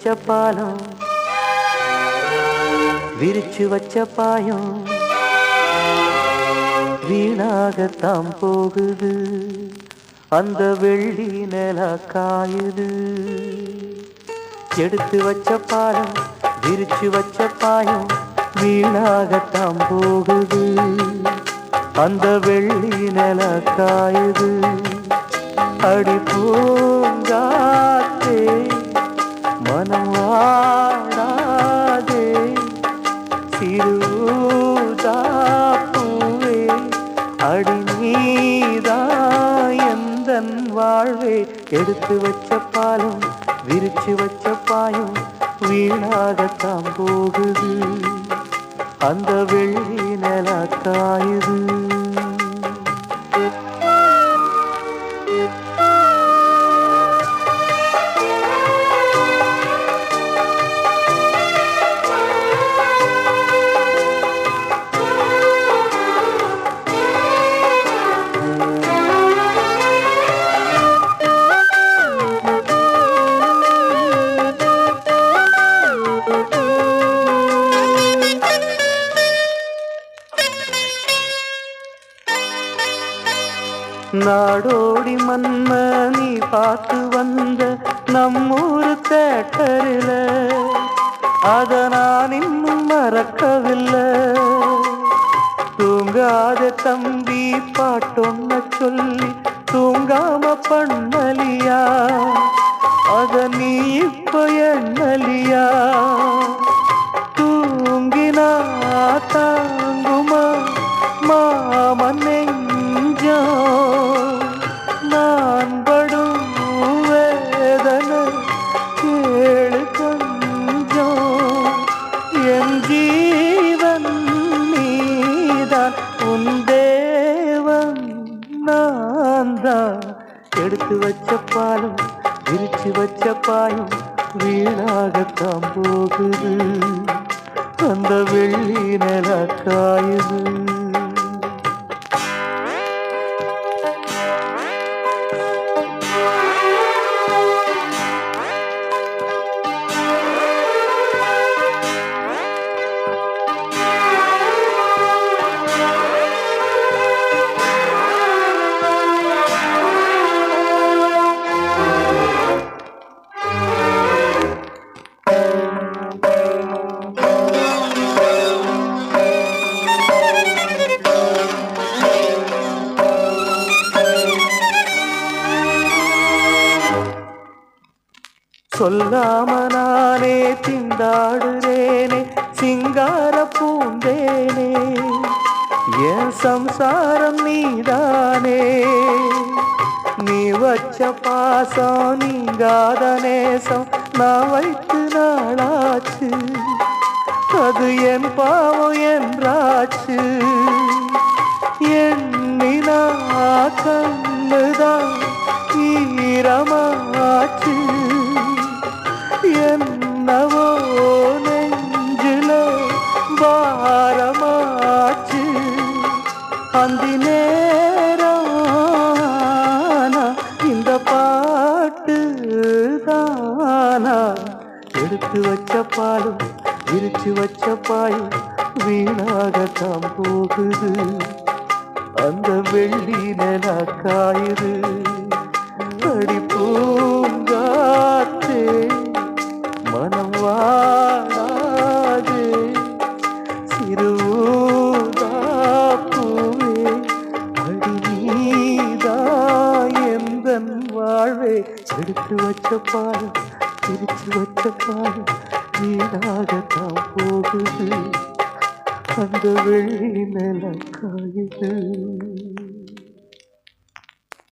வச்ச பாலம் விரிச்சு வச்ச பாயம் வீணாகத்தான் போகுது. அந்த வெள்ளி நில காயுது. எடுத்து வச்ச பாலம் விரிச்சு வச்ச பாயம் வீணாகத்தான் போகுது. அந்த வெள்ளி நில காயுது. அடி போ வாழ்வே எடுத்து வச்ச பாலம் விரிச்சு வச்ச பாயம் வீணாகத்தான் போகுது. அந்த வெள்ளி நில காயுது. நாடோடி மன்ம நீ பார்த்து வந்த நம்மூரு தேட்டரில் அத நான் இன்னும் மறக்கவில்லை. தூங்காத தம்பி பாட்டொன்ன சொல்லி தூங்காம பண்ணலியா? அத நீ இப்ப எண்ணலியா? தூங்கினா தாங்குமா? மாமன் விரித்து வச்ச பாலம் விரித்து வச்ச பாயம் வீணாகத்தான் போகுது. அந்த வெள்ளி நில சொல்லாம நானே திண்டாடுறேனே சிங்கார பூந்தேனே என் சம்சாரம் நீதானே. நீ வச்ச பாசம் நீங்காத நேசம் நான் வைத்து நாளாச்சு. அது என் பாவம் என்றாச்சு. அந்தி நேரம் இந்த பாட்டு தானா எடுத்து வச்ச பாலும் விரிச்சு வச்ச பாயும் வீணாகத்தான் போகுது. அந்த வெள்ளி நில காயுது அடி பூங்காத்தே மனம் வா எடுத்து வச்ச பால் பிரித்து வச்ச பால் வீணாகத்தான் போகுது. அந்த வெள்ளி நிலக்காயுது.